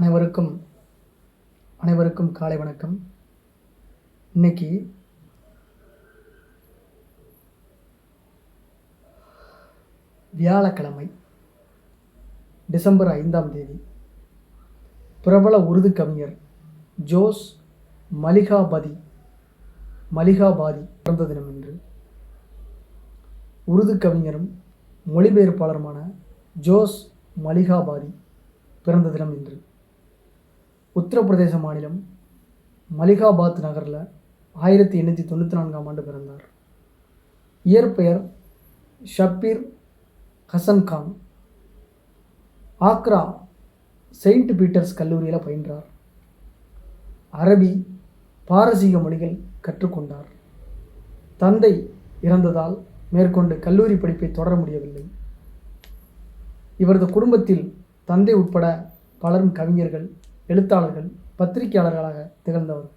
அனைவருக்கும் அனைவருக்கும் காலை வணக்கம். இன்னைக்கு வியாழக்கிழமை டிசம்பர் ஐந்தாம் தேதி பிரபல உருது கவிஞர் ஜோஸ் மலிகாபதி மலிகாபாதி பிறந்த தினம் என்று உருது கவிஞரும் மொழிபெயர்ப்பாளருமான ஜோஸ் மலிகாபாதி பிறந்த தினம் என்று உத்தரப்பிரதேச மாநிலம் மலிகாபாத் நகரில் ஆயிரத்தி எண்ணூற்றி தொண்ணூற்றி நான்காம் ஆண்டு பிறந்தார். இயற்பெயர் ஷப்பீர் ஹசன் கான். ஆக்ரா செயின்ட் பீட்டர்ஸ் கல்லூரியில் பயின்றார். அரபி பாரசீக மொழிகள் கற்றுக்கொண்டார். தந்தை இறந்ததால் மேற்கொண்டு கல்லூரி படிப்பை தொடர முடியவில்லை. இவரது குடும்பத்தில் தந்தை உட்பட பலரும் கவிஞர்கள் எழுத்தாளர்கள் பத்திரிகையாளர்களாக திகழ்ந்தவர்கள்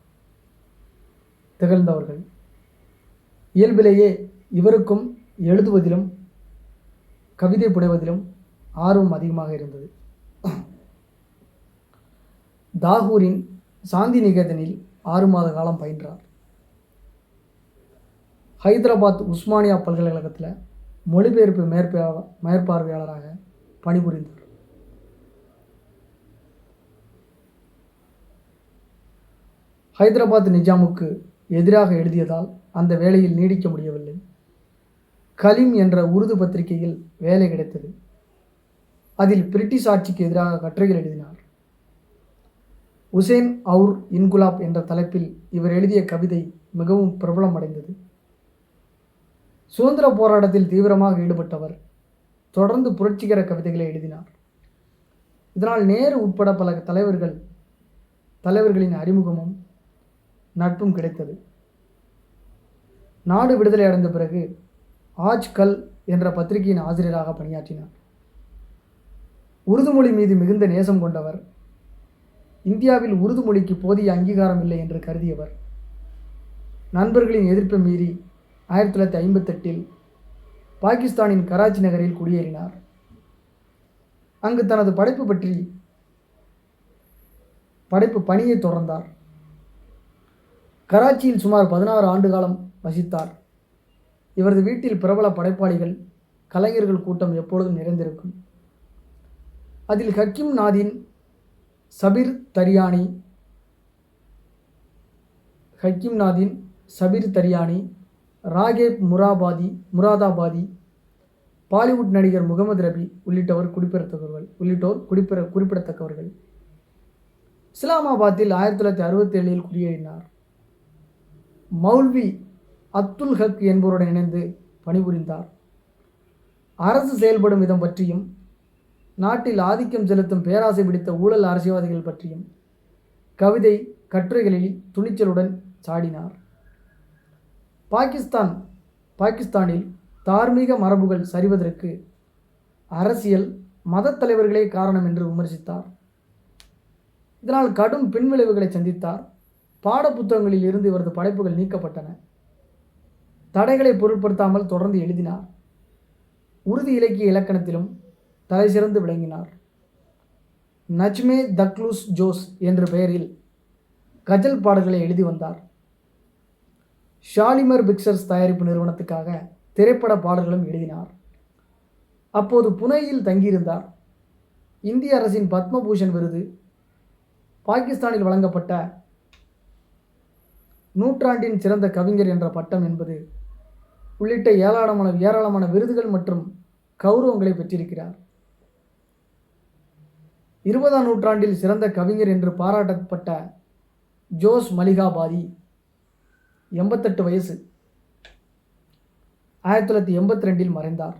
திகழ்ந்தவர்கள். இயல்பிலேயே இவருக்கும் எழுதுவதிலும் கவிதை புடைவதிலும் ஆர்வம் அதிகமாக இருந்தது. தாகூரின் சாந்தி நிகேதனில் ஆறு மாத காலம் பயின்றார். ஹைதராபாத் உஸ்மானியா பல்கலைக்கழகத்தில் மொழிபெயர்ப்பு மேற்பா மேற்பார்வையாளராக பணிபுரிந்தார். ஹைதராபாத் நிஜாமுக்கு எதிராக எழுதியதால் அந்த வேலையில் நீடிக்க முடியவில்லை. கலீம் என்ற உருது பத்திரிகையில் வேலை கிடைத்தது. அதில் பிரிட்டிஷ் ஆட்சிக்கு எதிராக கட்டுரைகள் எழுதினார். உசேன் அவுர் இன்குலாப் என்ற தலைப்பில் இவர் எழுதிய கவிதை மிகவும் பிரபலம் அடைந்தது. சுதந்திர போராட்டத்தில் தீவிரமாக ஈடுபட்டவர் தொடர்ந்து புரட்சிகர கவிதைகளை எழுதினார். இதனால் நேரு உட்பட பல தலைவர்கள் தலைவர்களின் அறிமுகமும் நட்பும் கிடைத்தது. நாடு விடுதலை அடைந்த பிறகு ஆஜ் கல் என்ற பத்திரிகையின் ஆசிரியராக பணியாற்றினார். உருது மொழி மீது மிகுந்த நேசம் கொண்டவர் இந்தியாவில் உருது மொழிக்கு போதிய அங்கீகாரம் இல்லை என்று கருதியவர். நண்பர்களின் எதிர்ப்பை மீறி ஆயிரத்தி தொள்ளாயிரத்தி ஐம்பத்தெட்டில் பாகிஸ்தானின் கராச்சி நகரில் குடியேறினார். அங்கு தனது படைப்பு பற்றி படைப்பு பணியை தொடர்ந்தார். கராச்சியில் சுமார் பதினாறு ஆண்டு காலம் வசித்தார். இவரது வீட்டில் பிரபல படைப்பாளிகள் கலைஞர்கள் கூட்டம் எப்பொழுதும் நிறைந்திருக்கும். அதில் ஹக்கீம் நாதின் சபீர் தரியானி ஹக்கீம் நாதின் சபீர் தரியானி ராகேப் முராபாதி முராதாபாதி பாலிவுட் நடிகர் முகமது ரபி உள்ளிட்டவர் குறிப்பிடத்தக்கவர்கள் உள்ளிட்டோர் குறிப்பிட குறிப்பிடத்தக்கவர்கள். இஸ்லாமாபாத்தில் ஆயிரத்தி தொள்ளாயிரத்தி அறுபத்தி ஏழில் குடியேறினார். மௌல்வி அப்துல் ஹக் என்பவருடன் இணைந்து பணிபுரிந்தார். அரசு செயல்படும் விதம் பற்றியும் நாட்டில் ஆதிக்கம் செலுத்தும் பேராசை பிடித்த ஊழல் அரசியல்வாதிகள் பற்றியும் கவிதை கட்டுரைகளில் துணிச்சலுடன் சாடினார். பாகிஸ்தான் பாகிஸ்தானில் தார்மீக மரபுகள் சரிவதற்கு அரசியல் மதத்தலைவர்களே காரணம் என்று விமர்சித்தார். இதனால் கடும் பின்விளைவுகளை சந்தித்தார். பாடப்புத்தகங்களில் இருந்து இவரது படைப்புகள் நீக்கப்பட்டன. தடைகளை பொருட்படுத்தாமல் தொடர்ந்து எழுதினார். உறுதி இலக்கிய இலக்கணத்திலும் தலை சிறந்து விளங்கினார். நஜ்மே தக்லூஸ் ஜோஸ் என்ற பெயரில் கஜல் பாடல்களை எழுதி வந்தார். ஷாலிமர் பிக்சர்ஸ் தயாரிப்பு நிறுவனத்துக்காக திரைப்பட பாடல்களும் எழுதினார். அப்போது புனேயில் தங்கியிருந்தார். இந்திய அரசின் பத்மபூஷன் விருது பாகிஸ்தானில் வழங்கப்பட்ட நூற்றாண்டின் சிறந்த கவிஞர் என்ற பட்டம் என்பது உள்ளிட்ட ஏராளமான ஏராளமான விருதுகள் மற்றும் கௌரவங்களை பெற்றிருக்கிறார். இருபதாம் நூற்றாண்டில் சிறந்த கவிஞர் என்று பாராட்டப்பட்ட ஜோஸ் மலிகாபாதி எண்பத்தெட்டு வயசு ஆயிரத்தி தொள்ளாயிரத்தி எண்பத்தி ரெண்டில் மறைந்தார்.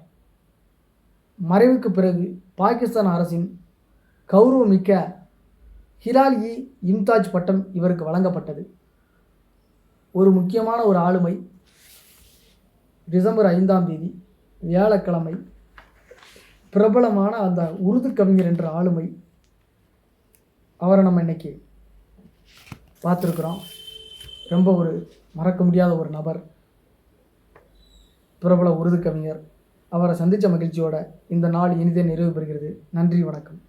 மறைவுக்கு பிறகு பாகிஸ்தான் அரசின் கௌரவமிக்க ஹிலால் இ இம்தாஜ் பட்டம் இவருக்கு வழங்கப்பட்டது. ஒரு முக்கியமான ஒரு ஆளுமை டிசம்பர் ஐந்தாம் தேதி வியாழக்கிழமை பிரபலமான அந்த உருது கவிஞர் என்ற ஆளுமை அவரை நம்ம இன்னைக்கு பார்த்துருக்குறோம். ரொம்ப ஒரு மறக்க முடியாத ஒரு நபர் பிரபல உருது கவிஞர். அவரை சந்தித்த மகிழ்ச்சியோட இந்த நாள் இனிதே நிறைவு பெறுகிறது. நன்றி வணக்கம்.